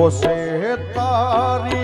ઓ સે તારી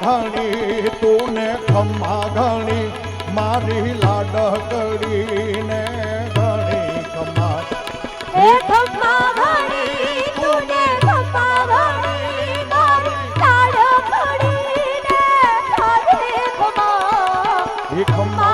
ઘણી તું ને ખમ્મા ઘણી મારી લાડકડી ને ઘણી ખમ્મા ખમ્મા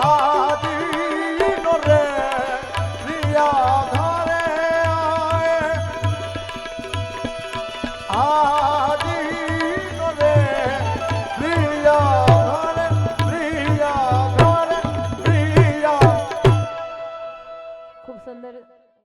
啊。